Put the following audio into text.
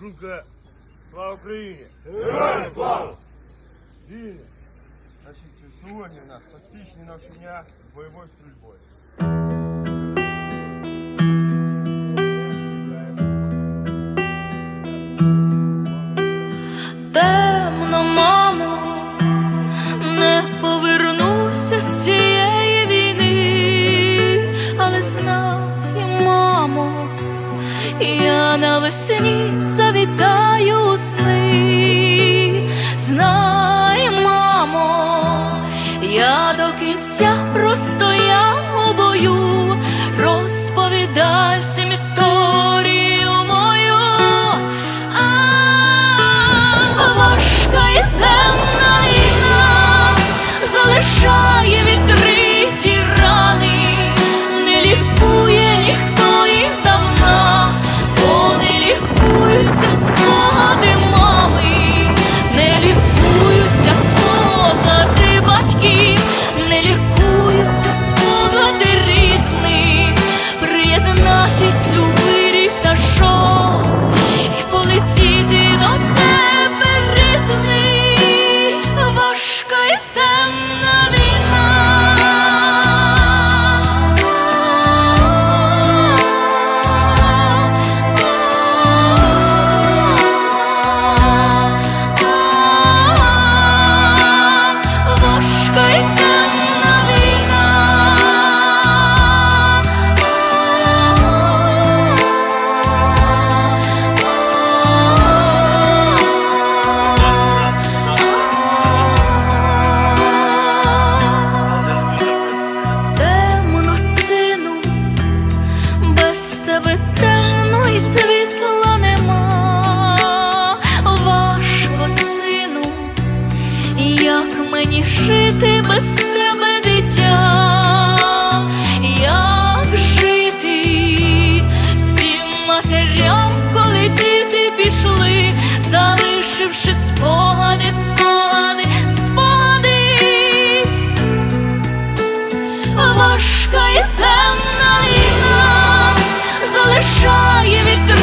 Шумка, слава Україні! Героям слава! Вільно! Значить, сьогодні у нас фактичні навчання з бойовою стрільбою. я навесні завітаю сни, знай, мамо, я до кінця простояв у бою. aşk як мені шити без тебе дитя, як жити всім матерям, коли діти пішли, залишивши спогади, спогади, спогади, важка і темна війна залишає від.